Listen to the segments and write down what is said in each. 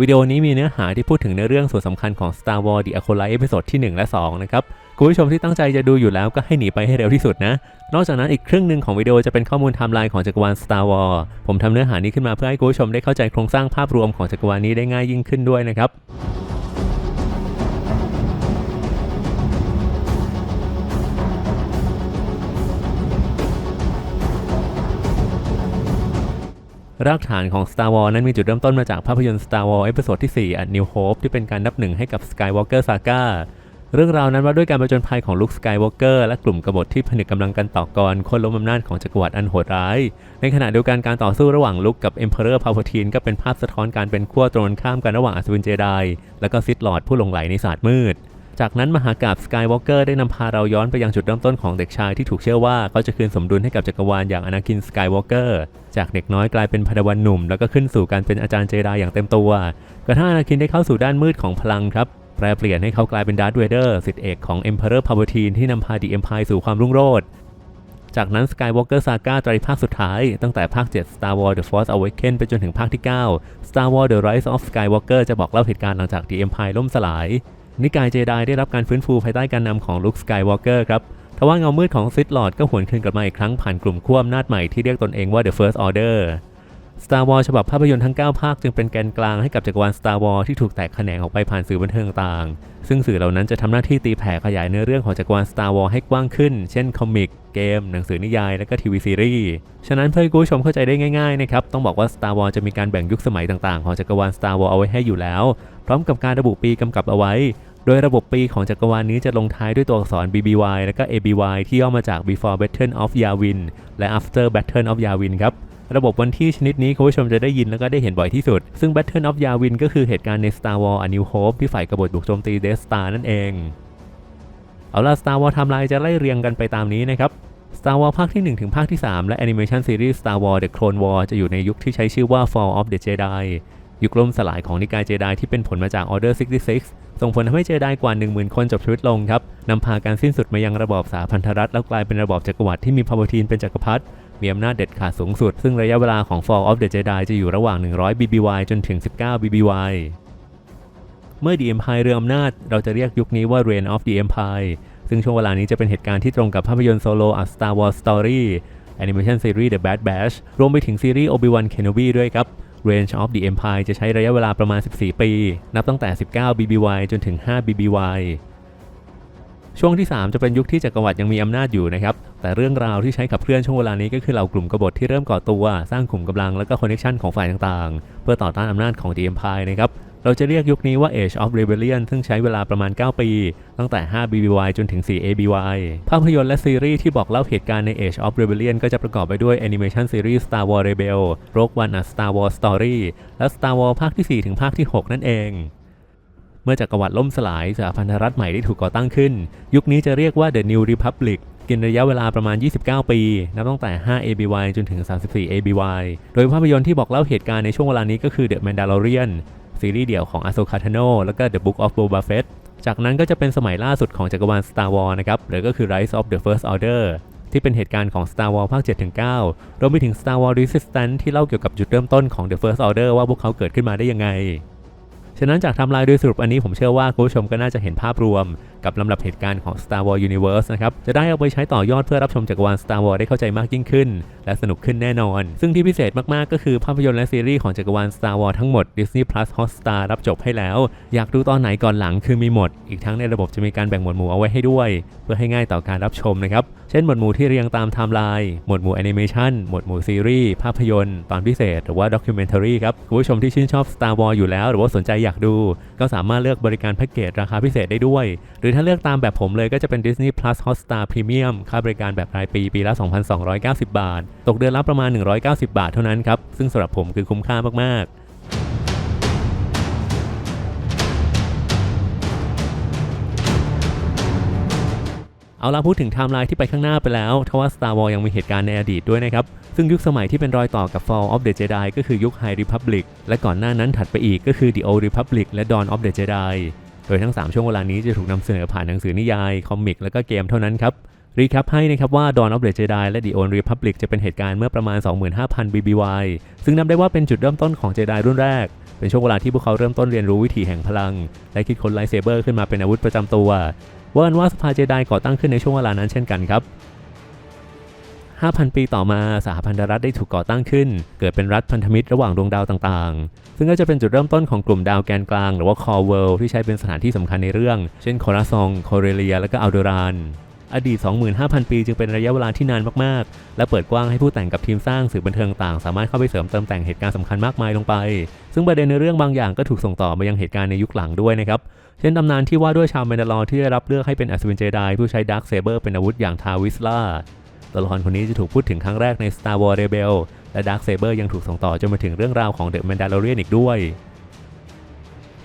วิดีโอนี้มีเนื้อหาที่พูดถึงในเรื่องส่วนสำคัญของ Star Wars The Acolyte เอพิโซดที่ 1 และ 2 นะครับ คุณผู้ชมที่ตั้งใจจะดูอยู่แล้วก็ให้หนีไปให้เร็วที่สุดนะ นอกจากนั้นอีกครึ่งหนึ่งของวิดีโอจะเป็นข้อมูลไทม์ไลน์ของจักรวาล Star Wars ผมทำเนื้อหานี้ขึ้นมาเพื่อให้คุณผู้ชมได้เข้าใจโครงสร้างภาพรวมของจักรวาลนี้ได้ง่ายยิ่งขึ้นด้วยนะครับ รากฐานของ Star Wars นั้นมีจุดเริ่มต้นมาจากภาพยนตร์ Star Wars เอพิโซดที่4 A New Hope ที่เป็นการนับหนึ่งให้กับ Skywalker Saga เรื่องราวนั้นว่าด้วยการประจนภัยของลุคสกายวอล์กเกอร์และกลุ่มกบฏที่ผนึกกำลังกันต่อกรคนล้มอำนาจของจักรวรรดิอันโหดร้าย ในขณะเดียวกันการต่อสู้ระหว่างลุคกับ Emperor Palpatine ก็เป็นภาพสะท้อนการเป็นขั้วตรงข้ามกันระหว่างอัศวินเจไดและก็ซิธลอร์ดผู้หลงไหลในศาสตร์มืด จากนั้นมหากาบสกายวอล์กเกอร์ได้นำพาเราย้อนไปยังจุดเริ่มต้นของเด็กชายที่ถูกเชื่อว่าเขาจะคืนสมดุลให้กับจักรวาลอย่างอนาคินสกายวอล์กเกอร์จากเด็กน้อยกลายเป็นพดวันหนุ่ม แล้วก็ขึ้นสู่การเป็นอาจารย์เจไดอย่างเต็มตัว กระทั่งอนาคินได้เข้าสู่ด้านมืดของพลังครับแปลเปลี่ยนให้เขากลายเป็นดาร์ธเวเดอร์สิทธิเอกของ Emperor Palpatine ที่นำพาดีเอ็มพายสู่ความรุ่งโรจน์จากนั้น Skywalker Saga ไตรภาคสุดท้าย ตั้งแต่ภาค 7 Star Wars The Force Awakens ไปจนถึงภาคที่ 9 Star Wars The Rise of Skywalker จะบอกเล่าเหตุการณ์หลังจาก The Empire ล่มสลาย นิกายเจไดได้รับการฟื้นฟูภายใต้การนำของลุคสกายวอล์กเกอร์ครับทว่าเงามืดของซิธลอร์ดก็หวนคืนกลับมาอีกครั้งผ่านกลุ่มขั้วอำนาจใหม่ที่เรียกตนเองว่า The First Order Star Wars ฉบับภาพยนตร์ทั้ง 9 ภาคจึงเป็นแกนกลางให้กับจักรวาล Star Wars ที่ถูกแตกแขนงออกไปผ่านสื่อบันเทิงต่าง ซึ่งสื่อเหล่านั้นจะทำหน้าที่ตีแผ่ขยายเนื้อเรื่องของจักรวาล Star Wars ให้กว้างขึ้น เช่นคอมิก เกม หนังสือนิยาย และก็ทีวีซีรีส์ ฉะนั้นเพื่อให้คุณผู้ชมเข้าใจได้ง่ายๆนะครับ ต้องบอกว่า Star Wars จะมีการแบ่งยุคสมัยต่างๆ ของจักรวาล Star Wars เอาไว้ให้อยู่แล้ว พร้อมกับการระบุปีกำกับเอาไว้ โดยระบบปีของจักรวาลนี้จะลงท้ายด้วยตัวอักษร BBY และก็ ABY ที่ย่อมาจาก Before Battle of Yavin และ After Battle of Yavin ครับ ระบบวันที่ชนิดนี้คุณผู้ชมจะได้ยินแล้วก็ได้เห็นบ่อยที่สุด ซึ่ง Battle of Yavin ก็คือเหตุการณ์ใน Star Wars A New Hope ที่ฝ่ายกบฏบุกโจมตี Death Star นั่นเอง เอาล่ะ Star Wars ทม์ไลน์จะไล่เรียงกันไปตามนี้นะครับ Star Wars ภาคที่ 1 ถึงภาคที่ 3 และ Animation Series Star Wars The Clone War จะอยู่ในยุคที่ใช้ชื่อว่า Fall of the Jedi ยุคล่มสลายของนิกายเจไดที่เป็นผลมาจาก Order 66 ส่งผลทำให้เจไดกว่า 10,000 คนจบชีวิตลงครับนำพาการสิ้นสุดมายังระบอบสาพันธรัฐแล้วกลายเป็นระบอบจักรวรรดิที่มีพา l ทีนเป็นจักรพรรดิ มีอำนาจเด็ดขาดสูงสุด ซึ่งระยะเวลาของ Fall of the Jedi จะอยู่ระหว่าง 100 BBY จนถึง 19 BBY เมื่อ The Empire เรืออำนาจ เราจะเรียกยุคนี้ว่า Reign of the Empire ซึ่งช่วงเวลานี้จะเป็นเหตุการณ์ที่ตรงกับภาพยนตร์โซโล A Star Wars Story Animation Series The Bad Batch รวมไปถึงซีรีส์ Obi-Wan Kenobi ด้วยครับ Range of the Empire จะใช้ระยะเวลาประมาณ 14 ปี นับตั้งแต่ 19 BBY จนถึง 5 BBY ช่วงที่ 3 จะเป็นยุคที่จักรวรรดิยังมีอำนาจอยู่นะครับ แต่เรื่องราวที่ใช้ขับเคลื่อนช่วงเวลานี้ก็คือเหล่ากลุ่มกบฏที่เริ่มก่อตัว สร้างกลุ่มกำลังและก็คอนเนคชันของฝ่ายต่างๆ เพื่อต่อต้านอำนาจของ The Empire นะครับ เราจะเรียกยุคนี้ว่า Age of Rebellion ซึ่งใช้เวลาประมาณ 9 ปี ตั้งแต่ 5 BBY จนถึง 4 ABY ภาพยนตร์และซีรีส์ที่บอกเล่าเหตุการณ์ใน Age of Rebellion ก็จะประกอบไปด้วย Animation Series Star Wars Rebel Rogue One A Star Wars Story และ Star Wars ภาคที่ 4 ถึงภาคที่ 6 นั่นเอง เมื่อจักรวรรดิล่มสลายสหพันธรัฐใหม่ได้ถูกก่อตั้งขึ้น ยุคนี้จะเรียกว่า The New Republic กินระยะเวลาประมาณ 29 ปี นับตั้งแต่ 5 ABY จนถึง 34 ABY โดยภาพยนตร์ที่บอกเล่าเหตุการณ์ในช่วงเวลานี้ก็คือ The Mandalorian ซีรีส์เดี่ยวของ Ahsoka Tano แล้วก็ The Book of Boba Fett จากนั้นก็จะเป็นสมัยล่าสุดของจักรวาล Star Wars นะครับ หรือก็คือ Rise of the First Order ที่เป็นเหตุการณ์ของ Star Wars ภาค 7-9 รวมไปถึง Star Wars Resistance ที่เล่าเกี่ยวกับจุดเริ่มต้นของ The First Order ว่าพวกเขาเกิดขึ้นมาได้ยังไง ฉะนั้นจากทำลายโดยสรุปอันนี้ผมเชื่อว่าคุณผู้ชมก็น่าจะเห็นภาพรวม กับลำดับเหตุการณ์ของ Star Wars Universe นะครับ จะได้เอาไปใช้ต่อยอดเพื่อรับชมจักรวาล Star Wars ได้เข้าใจมากยิ่งขึ้น และสนุกขึ้นแน่นอน ซึ่งที่พิเศษมาก ๆ ก็คือภาพยนตร์และซีรีส์ของจักรวาล Star Wars ทั้งหมด Disney Plus Hotstar รับจบให้แล้ว อยากดูตอนไหนก่อนหลังคือมีหมด อีกทั้งในระบบจะมีการแบ่งหมวดหมู่เอาไว้ให้ด้วย เพื่อให้ง่ายต่อการรับชมนะครับ เช่นหมวดหมู่ที่เรียงตามไทม์ไลน์ หมวดหมู่แอนิเมชันหมวดหมู่ซีรีส์ ภาพยนตร์ ตอนพิเศษ หรือว่าด็อกิเมนทารีครับ คุณผู้ชมที่ชื่นชอบ Star Wars อยู่แล้ว หรือว่าสนใจอยากดู ก็สามารถเลือกบริการแพ็กเกจราคาพิเศษได้ด้วย หรือถ้าเลือกตามแบบผมเลยก็จะเป็น Disney Plus Hotstar Premium ค่าบริการแบบรายปีปีละ 2,290 บาท ตกเดือนละประมาณ 190 บาทเท่านั้นครับ ซึ่งสำหรับผมคือคุ้มค่ามากๆเอาละพูดถึงไทม์ไลน์ที่ไปข้างหน้าไปแล้วทว่า Star Wars ยังมีเหตุการณ์ในอดีตด้วยนะครับ ซึ่งยุคสมัยที่เป็นรอยต่อกับ Fall of the Jedi ก็คือยุค High Republic และก่อนหน้านั้นถัดไปอีกก็คือ The Old Republic และ Dawn of the Jedi โดยทั้ง 3 ช่วงเวลานี้จะถูกนำเสนอผ่านหนังสือนิยาย คอมิก และก็เกมเท่านั้นครับ รีแคปให้นะครับว่า Dawn of the Jedi และ The Old Republic จะเป็นเหตุการณ์เมื่อประมาณ 25,000 BBY ซึ่งนับได้ว่าเป็นจุดเริ่มต้นของเจไดรุ่นแรก เป็นช่วงเวลาที่พวกเขาเริ่มต้นเรียนรู้วิถีแห่งพลัง และคิดค้นไลท์เซเบอร์ขึ้นมาเป็นอาวุธประจำตัวว่ากันว่าสภาเจไดก่อตั้งขึ้นในช่วงเวลานั้นเช่นกันครับ 5,000 ปีต่อมาสหพันธรัฐได้ถูกก่อตั้งขึ้น เกิดเป็นรัฐพันธมิตรระหว่างดวงดาวต่างๆ ซึ่งก็จะเป็นจุดเริ่มต้นของกลุ่มดาวแกนกลาง หรือว่า Core World ที่ใช้เป็นสถานที่สำคัญในเรื่อง เช่นโคราซองโคเรเลีย และก็อัลโดรานอดีต 25,000 ปีจึงเป็นระยะเวลาที่นานมาก ๆ และเปิดกว้างให้ผู้แต่งกับทีมสร้างสื่อบันเทิงต่าง สามารถเข้าไปเสริมเติมแต่งเหตุการณ์สำคัญมากมายลงไป ซึ่งประเด็นในเรื่องบางอย่างก็ถูกส่งต่อมายังเหตุการณ์ในยุคหลังด้วยนะครับ เช่นตำนานที่ว่าด้วยชาวเมนดาลอที่ได้รับเลือกให้เป็นอัศวินเจไดผู้ใช้ดาร์คเซเบอร์เป็นอาวุธอย่างทาวิสลา ตัวละครคนนี้จะถูกพูดถึงครั้งแรกใน Star Wars Rebel และ Dark Saber ยังถูกส่งต่อจนมาถึงเรื่องราวของ The Mandalorian อีกด้วย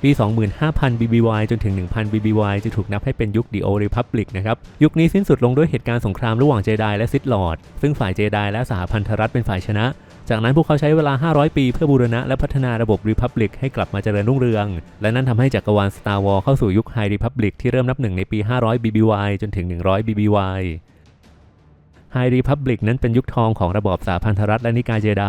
ปี 25,000 BBY จนถึง 1,000 BBY จะถูกนับให้เป็นยุค The Old Republic นะครับ ยุคนี้สิ้นสุดลงด้วยเหตุการณ์สงครามระหว่างเจไดและซิธลอร์ดซึ่งฝ่ายเจไดและสหพันธรัฐเป็นฝ่ายชนะจากนั้นพวกเขาใช้เวลา 500 ปีเพื่อบูรณะและพัฒนาระบบ Republic ให้กลับมาเจริญรุ่งเรือง และนั่นทำให้จักรวาล Star Wars เข้าสู่ยุค High Republic ที่เริ่มนับหนึ่งในปี 500 BBY จนถึง 100 BBY ไฮรีพับลิกนั้นเป็นยุคทองของระบอบสาพันธรัฐและนิกายเจได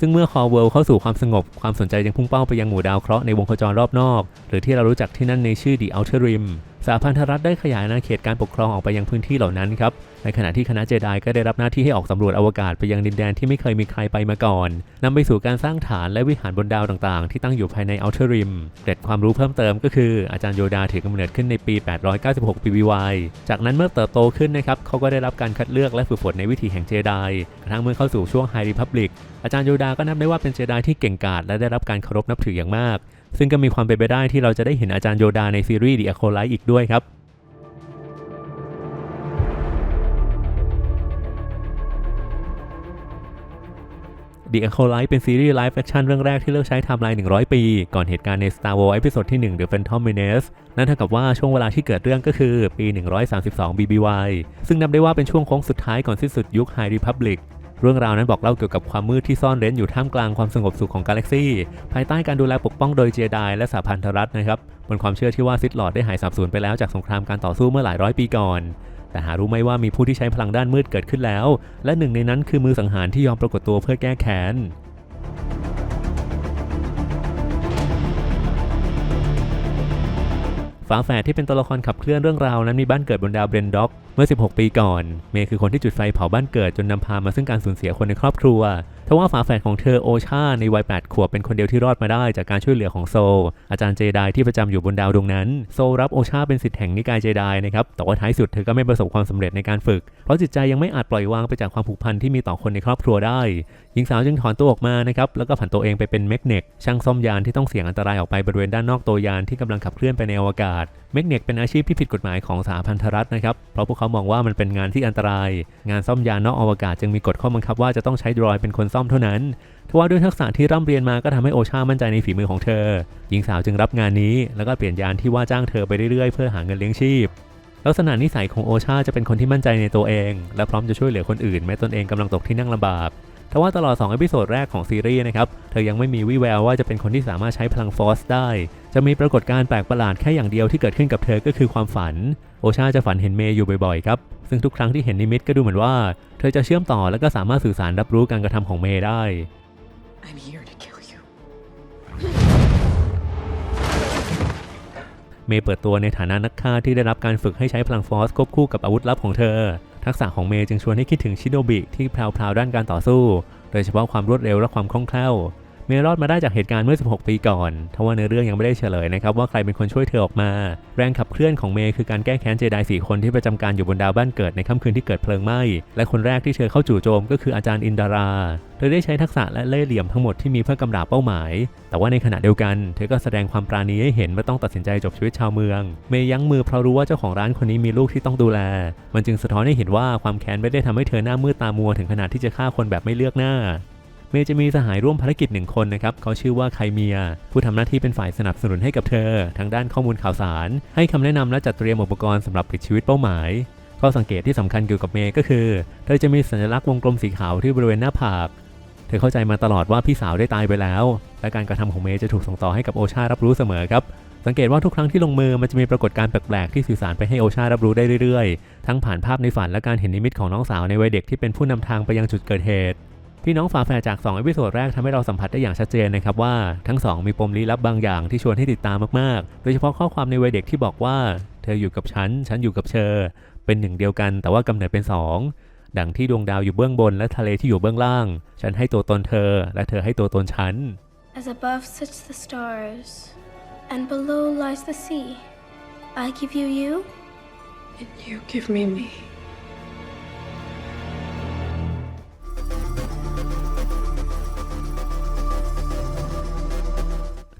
ซึ่งเมื่อคอเวิลเข้าสู่ความสงบ ความสนใจยังพุ่งเป้าไปยังหมู่ดาวเคราะห์ในวงโคจรรอบนอก หรือที่เรารู้จักที่นั่นในชื่อดีอัลเทอริม สาพันธรัฐได้ขยายอาณาเขตการปกครองออกไปยังพื้นที่เหล่านั้นครับ ในขณะที่คณะเจไดก็ได้รับหน้าที่ให้ออกสำรวจอวกาศไปยังดินแดนที่ไม่เคยมีใครไปมาก่อนนำไปสู่การสร้างฐานและวิหารบนดาวต่างๆ ที่ตั้งอยู่ภายใน Outer Rim เกร็ดความรู้เพิ่มเติมก็คืออาจารย์โยดาถือกำเนิดขึ้นในปี 896 ปีวีวจากนั้นเมื่อเติบโตขึ้นนะครับเขาก็ได้รับการคัดเลือกและฝึกฝนในวิถีแห่งเจไดกระทั่งเมื่อเข้าสู่ช่วง High Republic อาจารย์โยดาก็นับได้ว่าเป็นเจไดที่เก่งกาจและได้รับการเคารพนับถืออย่างมาก ซึ่งก็มีความเป็นไปได้ที่เราจะได้เห็นอาจารย์โยดาในซีรีส์ The Acolyte อีกด้วยครับ The Acolyte เป็นซีรีส์ไลฟ์แอคชั่นเรื่องแรกที่เลือกใช้ไทม์ไลน์ 100 ปี ก่อนเหตุการณ์ใน Star Wars เอพิโซดที่ 1 The Phantom Menace นั่นเท่ากับว่าช่วงเวลาที่เกิดเรื่องก็คือปี 132 BBY ซึ่งนับได้ว่าเป็นช่วงโค้งสุดท้ายก่อนสิ้นสุดยุค High Republic เรื่องราวนั้นบอกเล่าเกี่ยวกับความมืดที่ซ่อนเร้นอยู่ท่ามกลางความสงบสุขของกาแล็กซี่ภายใต้การดูแลปกป้องโดยเจไดและสหพันธรัฐนะครับบนความเชื่อที่ว่าซิธลอร์ดได้หายสาบสูญไปแล้วจากสงครามการต่อสู้เมื่อหลายร้อยปีก่อนแต่หารู้ไหมว่ามีผู้ที่ใช้พลังด้านมืดเกิดขึ้นแล้ว และหนึ่งในนั้นคือมือสังหารที่ยอมปรากฏตัวเพื่อแก้แค้นฝาแฝดที่เป็นตัวละครขับเคลื่อนเรื่องราวนั้นมีบ้านเกิดบนดาวเบรนด็อก เมื่อ 16 ปีก่อน เมย์คือคนที่จุดไฟเผาบ้านเกิดจนนำพามาซึ่งการสูญเสียคนในครอบครัว ทว่าฝาแฝดของเธอโอชาในวัย 8 ขวบเป็นคนเดียวที่รอดมาได้จากการช่วยเหลือของโซ อาจารย์เจไดที่ประจำอยู่บนดาวดวงนั้น โซรับโอชาเป็นสิทธิ์แห่งนิกายเจไดนะครับ แต่ว่าท้ายสุดเธอก็ไม่ประสบความสำเร็จในการฝึก เพราะจิตใจยังไม่อาจปล่อยวางไปจากความผูกพันที่มีต่อคนในครอบครัวได้ หญิงสาวจึงถอนตัวออกมานะครับ แล้วก็ผันตัวเองไปเป็นเมกเนกช่างซ่อมยานที่ต้องเสี่ยงอันตรายออกไปบริเวณด้านนอกตัวยานที่กำลังขับเคลื่อนไปในอวกาศ เมกเนกเป็นอาชีพที่ผิดกฎหมายของสหพันธรัฐนะครับ เพราะพวกเขามองว่ามันเป็นงานที่อันตราย งานซ่อมยานนอกอวกาศจึงมีกฎข้อบังคับว่าจะต้องใช้ดรอยเป็นคนซ่อมเท่านั้นทว่าด้วยทักษะที่ร่ำเรียนมาก็ทำให้โอชามั่นใจในฝีมือของเธอ หญิงสาวจึงรับงานนี้แล้วก็เปลี่ยนยานที่ว่าจ้างเธอไปเรื่อยๆ เพื่อหาเงินเลี้ยงชีพลักษณะนิสัยของโอชาจะเป็นคนที่มั่นใจในตัวเอง และพร้อมจะช่วยเหลือคนอื่นแม้ตนเองกำลังตกที่นั่งลำบาก ทว่าตลอด2เอพิโซดแรกของซีรีส์นะครับ เธอยังไม่มีวี่แววว่าจะเป็นคนที่สามารถใช้พลังฟอสได้ จะมีปรากฏการณ์แปลกประหลาดแค่อย่างเดียวที่เกิดขึ้นกับเธอก็คือความฝัน โอชาจะฝันเห็นเมย์อยู่บ่อยๆครับ ซึ่งทุกครั้งที่เห็นนิมิตก็ดูเหมือนว่า เธอจะเชื่อมต่อและก็สามารถสื่อสารรับรู้การกระทำของเมย์ได้ I'm here to kill you. เมย์เปิดตัวในฐานะนักฆ่าที่ได้รับการฝึกให้ใช้พลังฟอสควบคู่กับอาวุธลับของเธอ ทักษะของเมย์จึงชวนให้คิดถึงชิโดบิที่แพรวๆด้านการต่อสู้ โดยเฉพาะความรวดเร็วและความคล่องแคล่ว เมย์รอดมาได้จากเหตุการณ์เมื่อ 16 ปีก่อนทว่าในเรื่องยังไม่ได้เฉลยนะครับว่าใครเป็นคนช่วยเธอออกมา แรงขับเคลื่อนของเมย์คือการแก้แค้นเจไดสี่คนที่ประจำการอยู่บนดาวบ้านเกิดในค่ำคืนที่เกิดเพลิงไหม้ และคนแรกที่เธอเข้าจู่โจมก็คืออาจารย์อินดารา เธอได้ใช้ทักษะและเล่ห์เหลี่ยมทั้งหมดที่มีเพื่อกำราบเป้าหมาย แต่ว่าในขณะเดียวกัน เธอก็แสดงความปราณีให้เห็นว่าต้องตัดสินใจจบชีวิตชาวเมือง เมย์ยั้งมือเพราะรู้ว่าเจ้าของร้านคนนี้มีลูกที่ต้องดูแล มันจึงสะท้อนให้เห็นว่าความแค้นไม่ได้ทำให้เธอหน้ามืดตามัวถึงขนาดที่จะฆ่าคนแบบไม่เลือกหน้า เมย์จะมีสหายร่วมภารกิจหนึ่งคนนะครับเขาชื่อว่าไคเมีย ผู้ทำหน้าที่เป็นฝ่ายสนับสนุนให้กับเธอ ทางด้านข้อมูลข่าวสาร ให้คำแนะนำและจัดเตรียมอุปกรณ์สำหรับปิดชีวิตเป้าหมายข้อสังเกตที่สำคัญเกี่ยวกับเมย์ก็คือ เธอจะมีสัญลักษณ์วงกลมสีขาวที่บริเวณหน้าผากเธอเข้าใจมาตลอดว่าพี่สาวได้ตายไปแล้ว และการกระทำของเมย์จะถูกส่งต่อให้กับโอชารับรู้เสมอครับสังเกตว่าทุกครั้งที่ลงมือมันจะมีปรากฏการณ์แปลกๆที่สื่อสารไปให้โอชารับรู้ได้เรื่อยๆ ทั้งผ่านภาพในฝันและการเห็นนิมิตของน้องสาวในวัยเด็กที่เป็นผู้นำทางไปยังจุดเกิดเหตุ พี่น้องฝาแฝดจาก2เอพิโซดแรกทำให้เราสัมผัสได้อย่างชัดเจนนะครับว่าทั้งสองมีปมลี้ลับบางอย่างที่ชวนให้ติดตามมากๆ โดยเฉพาะข้อความในวัยเด็กที่บอกว่า เธออยู่กับฉัน ฉันอยู่กับเธอ เป็นหนึ่งเดียวกัน แต่ว่ากำเนิดเป็นสองดังที่ดวงดาวอยู่เบื้องบนและทะเลที่อยู่เบื้องล่าง ฉันให้ตัวตนเธอ และเธอให้ตัวตนฉัน As above sits the stars, and below lies the sea. I give you you, And you give me me.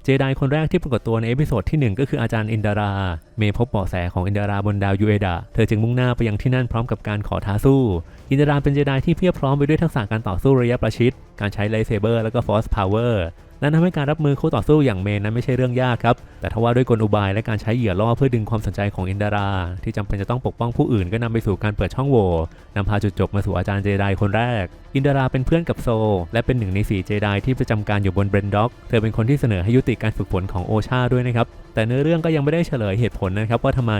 เจไดคนแรกที่ปรากฏตัวในเอพิโซดที่ 1 ก็คืออาจารย์อินดารา เมย์พบเบาะแสของอินดาราบนดาวยูเอดา เธอจึงมุ่งหน้าไปยังที่นั่นพร้อมกับการขอท้าสู้ อินดาราเป็นเจไดที่เพียบพร้อมไปด้วยทักษะการต่อสู้ระยะประชิด การใช้ไลเซเบอร์ และก็ฟอสพาวเวอร์นั่นทำให้การรับมือคู่ต่อสู้อย่างเมย์นั้นไม่ใช่เรื่องยากครับ แต่ทว่าด้วยกลอุบายและการใช้เหยื่อล่อเพื่อดึงความสนใจของอินดารา ที่จำเป็นจะต้องปกป้องผู้อื่นก็นำไปสู่การเปิดช่องโหว่นำพาจุดจบมาสู่อาจารย์เจไดคนแรก อินดาราเป็นเพื่อนกับโซ และเป็นหนึ่งในสี่เจไดที่ประจำการอยู่บนเบรนด็อก เธอเป็นคนที่เสนอให้ยุติการฝึกฝนของโอชาด้วยนะครับแต่เนื้อเรื่องก็ยังไม่ได้เฉลยเหตุผลนะครับว่าทำไม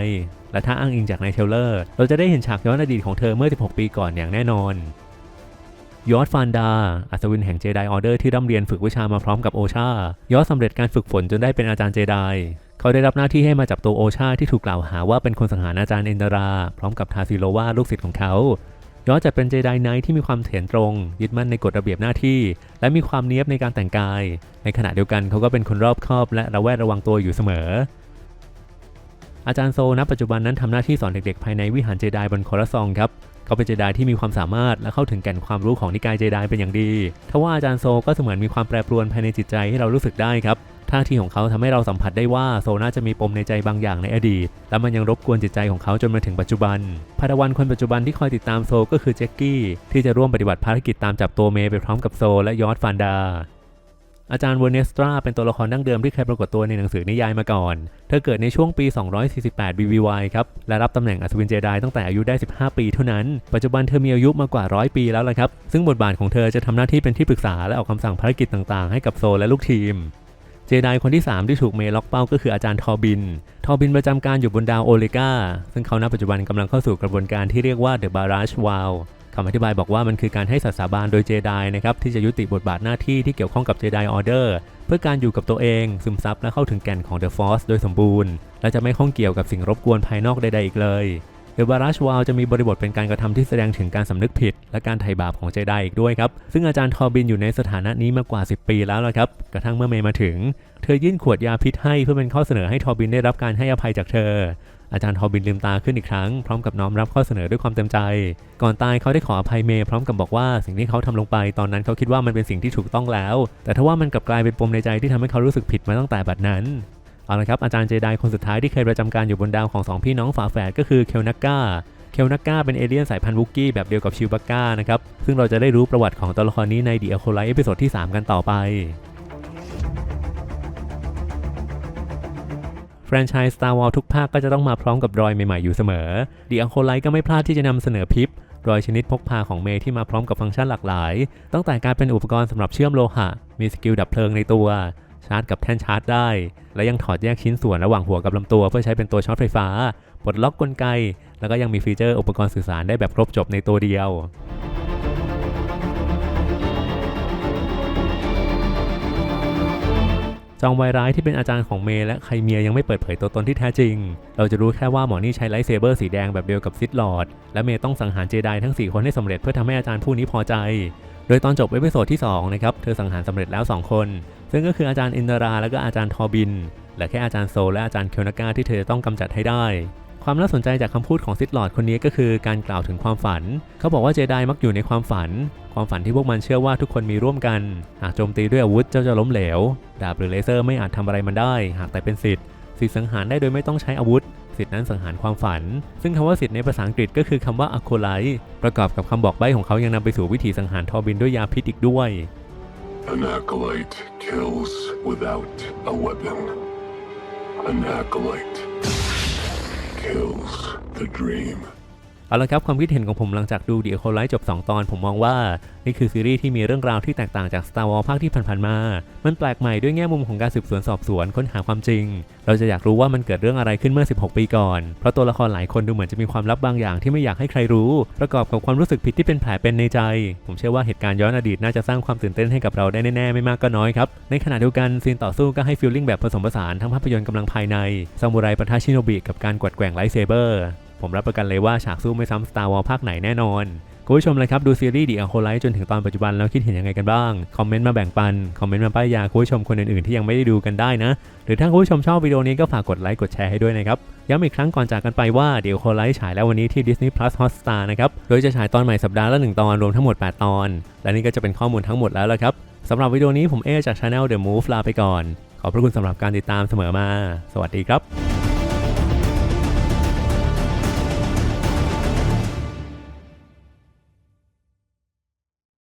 และถ้าอ้างอิงจากในเทลเลอร์ เราจะได้เห็นฉากย้อนอดีตของเธอเมื่อ 16 ปีก่อนอย่างแน่นอน ยอร์ดฟานดา อัศวินแห่งเจไดออเดอร์ที่ร่ำเรียนฝึกวิชามาพร้อมกับโอชายอร์ดสำเร็จการฝึกฝนจนได้เป็นอาจารย์เจไดเขาได้รับหน้าที่ให้มาจับตัวโอชาที่ถูกกล่าวหาว่าเป็นคนสังหารอาจารย์เอนดารา พร้อมกับทาซิโลวาลูกศิษย์ของเขายอร์ดจะเป็นเจไดไนท์ที่มีความเถียนตรง ยึดมั่นในกฎระเบียบหน้าที่ และมีความเนียบในการแต่งกาย ในขณะเดียวกันเขาก็เป็นคนรอบคอบและระแวดระวังตัวอยู่เสมออาจารย์โซณปัจจุบันนั้นทำหน้าที่สอนเด็กๆ ภายในวิหารเจไดบนโคราซองครับ เขาเป็นเจไดที่มีความสามารถและเข้าถึงแก่นความรู้ของนิกายเจไดเป็นอย่างดีทว่าอาจารย์โซก็เสมือนมีความแปรปรวนภายในจิตใจให้เรารู้สึกได้ครับท่าทีของเขาทำให้เราสัมผัสได้ว่าโซน่าจะมีปมในใจบางอย่างในอดีต และมันยังรบกวนจิตใจของเขาจนมาถึงปัจจุบันพาดวันคนปัจจุบันที่คอยติดตามโซก็คือแจ็คกี้ที่จะร่วมปฏิบัติภารกิจตามจับตัวเมย์ไปพร้อมกับโซและยอร์ดฟานดา อาจารย์เวอร์เนสตราเป็นตัวละครดั้งเดิมที่เคยปรากฏตัวในหนังสือนิยายมาก่อน เธอเกิดในช่วงปี 248 BVY ครับ และรับตำแหน่งอัศวินเจไดตั้งแต่อายุได้ 15 ปีเท่านั้น ปัจจุบันเธอมีอายุมากกว่า 100 ปีแล้วละครับ ซึ่งบทบาทของเธอจะทำหน้าที่เป็นที่ปรึกษาและออกคำสั่งภารกิจต่างๆ ให้กับโซและลูกทีม เจไดคนที่ 3 ที่ถูกเมล็อกเป้าก็คืออาจารย์ทอบิน ทอบินประจำการอยู่บนดาวโอเลกาซึ่งเขาณปัจจุบันกำลังเข้าสู่กระบวนการที่เรียกว่า The Barrage Wall คำอธิบายบอกว่ามันคือการให้สัตย์สาบานโดยเจไดนะครับที่จะยุติบทบาทหน้าที่ที่เกี่ยวข้องกับเจไดออเดอร์เพื่อการอยู่กับตัวเองซึมซับและเข้าถึงแก่นของเดอะฟอสโดยสมบูรณ์ และจะไม่ข้องเกี่ยวกับสิ่งรบกวนภายนอกใดๆอีกเลย เดอะบาราชวาลจะมีบริบทเป็นการกระทำที่แสดงถึงการสำนึกผิด และการไถ่บาปของเจไดอีกด้วยครับ ซึ่งอาจารย์ทอบินอยู่ในสถานะนี้มากว่า 10 ปีแล้วละครับ กระทั่งเมื่อเมย์มาถึง เธอยื่นขวดยาพิษให้เพื่อเป็นข้อเสนอให้ทอบินได้รับการให้อภัยจากเธอ อาจารย์ทอบินลืมตาขึ้นอีกครั้งพร้อมกับน้อมรับข้อเสนอด้วยความเต็มใจ ก่อนตายเขาได้ขออภัยเมย์พร้อมกับบอกว่าสิ่งที่เขาทำลงไปตอนนั้นเขาคิดว่ามันเป็นสิ่งที่ถูกต้องแล้ว แต่ทว่ามันกลับกลายเป็นปมในใจที่ทำให้เขารู้สึกผิดมาตั้งแต่บัดนั้น เอาละครับอาจารย์เจไดคนสุดท้ายที่เคยประจำการอยู่บนดาวของสองพี่น้องฝาแฝดก็คือเคลนักก้าเคลนักก้าเป็นเอเลี่ยนสายพันธุ์วุกกี้แบบเดียวกับชิวบักก้านะครับซึ่งเราจะได้รู้ประวัติของตัวละครนี้ในดีอโคไลเอพิโซดที่ 3 กันต่อไปแฟรนไชส์ Star Wars ทุกภาคก็จะต้องมาพร้อมกับรอยใหม่ๆอยู่เสมอดีอโคไลก็ไม่พลาดที่จะนำเสนอพิปรอยชนิดพกพาของเมย์ที่มาพร้อมกับฟังก์ชันหลากหลาย ตั้งแต่การเป็นอุปกรณ์สำหรับเชื่อมโลหะ มีสกิลดับเพลิงในตัว ชาร์จกับแท่นชาร์จได้ และยังถอดแยกชิ้นส่วนระหว่างหัวกับลำตัว เพื่อใช้เป็นตัวช็อตไฟฟ้า ปลดล็อกกลไก แล้วก็ยังมีฟีเจอร์อุปกรณ์สื่อสารได้แบบครบจบในตัวเดียวจองไวร้ายที่เป็นอาจารย์ของเมย์และไคเมียยังไม่เปิดเผยตัวตนที่แท้จริง เราจะรู้แค่ว่าหมอนี่ใช้ไลท์เซเบอร์สีแดงแบบเดียวกับซิดลอร์ดและเมย์ต้องสังหารเจไดทั้ง 4 คนให้สำเร็จเพื่อทำให้อาจารย์ผู้นี้พอใจ โดยตอนจบเอพิโซดที่2นะครับ เธอสังหารสำเร็จแล้ว 2 คน ซึ่งก็คืออาจารย์อินดารา และก็อาจารย์ทอบิน และแค่อาจารย์โซ และอาจารย์เคียวนาก้าที่เธอจะต้องกำจัดให้ได้ ความน่าสนใจจากคำพูดของซิดลอร์ดคนนี้ก็คือการกล่าวถึงความฝัน เขาบอกว่าเจไดมักอยู่ในความฝัน ความฝันที่พวกมันเชื่อว่าทุกคนมีร่วมกัน หากโจมตีด้วยอาวุธเจ้าจะล้มเหลว ดาบหรือเลเซอร์ไม่อาจทำอะไรมันได้ หากแต่เป็นสิทธิ์สิทธิ์สังหารได้โดยไม่ต้องใช้อาวุธ สิทธินั้นสังหารความฝัน ซึ่งคำว่าสิทธิ์ในภาษาอังกฤษก็คือคำว่า acolyte ประกอบกับคำบอกใบ้ของเขายังนำไปสู่วิธีสังหารทอบินด้วยยาพิษอีกด้วย An acolyte kills without a weapon. An acolyte kills the dream. เอาละครับความคิดเห็นของผมหลังจากดู The Acolyte จบ 2 ตอน ผมมองว่านี่คือซีรีส์ที่มีเรื่องราวที่แตกต่างจาก Star Wars ภาคที่ผ่านๆมา มันแปลกใหม่ด้วยแง่มุมของการสืบสวนสอบสวนค้นหาความจริง เราจะอยากรู้ว่ามันเกิดเรื่องอะไรขึ้นเมื่อ 16 ปีก่อน เพราะตัวละครหลายคนดูเหมือนจะมีความลับบางอย่างที่ไม่อยากให้ใครรู้ ประกอบกับความรู้สึกผิดที่เป็นแผลเป็นในใจ ผมเชื่อว่าเหตุการณ์ย้อนอดีตน่าจะสร้างความตื่นเต้นให้กับเราได้แน่ๆไม่มากก็น้อยครับ ในขณะเดียวกันซีนต่อสู้ก็ให้ฟีลลิ่งแบบผสมผสานทั้งภาพยนตร์กำลังภายในซามูไรปะทะชิโนบิกับการกวัดแกว่งไลท์เซเบอร์ ผมรับประกันเลยว่าฉากสู้ไม่ซ้ำ Star Wars ภาคไหนแน่นอนคุณผู้ชมเลยครับดูซีรีส์ The Acolyte จนถึงตอนปัจจุบันแล้วคิดเห็นยังไงกันบ้าง คอมเมนต์มาแบ่งปัน คอมเมนต์มาป้ายยาคุณผู้ชมคนอื่นๆที่ยังไม่ได้ดูกันได้นะ หรือถ้าคุณผู้ชมชอบวิดีโอนี้ก็ฝากกดไลค์กดแชร์ให้ด้วยนะครับ ย้ำอีกครั้งก่อนจากกันไปว่า The Acolyte ฉายแล้ววันนี้ที่ Disney Plus Hotstar นะครับ โดยจะฉายตอนใหม่สัปดาห์ละ1ตอนรวมทั้งหมด 8 ตอน และนี่ก็จะเป็นข้อมูลทั้งหมดแล้วละครับสำหรับวิดีโอนี้ผมเอจาก Channel The Move ลาไปก่อน ขอบพระคุณสำหรับการติดตามเสมอมา สวัสดีครับ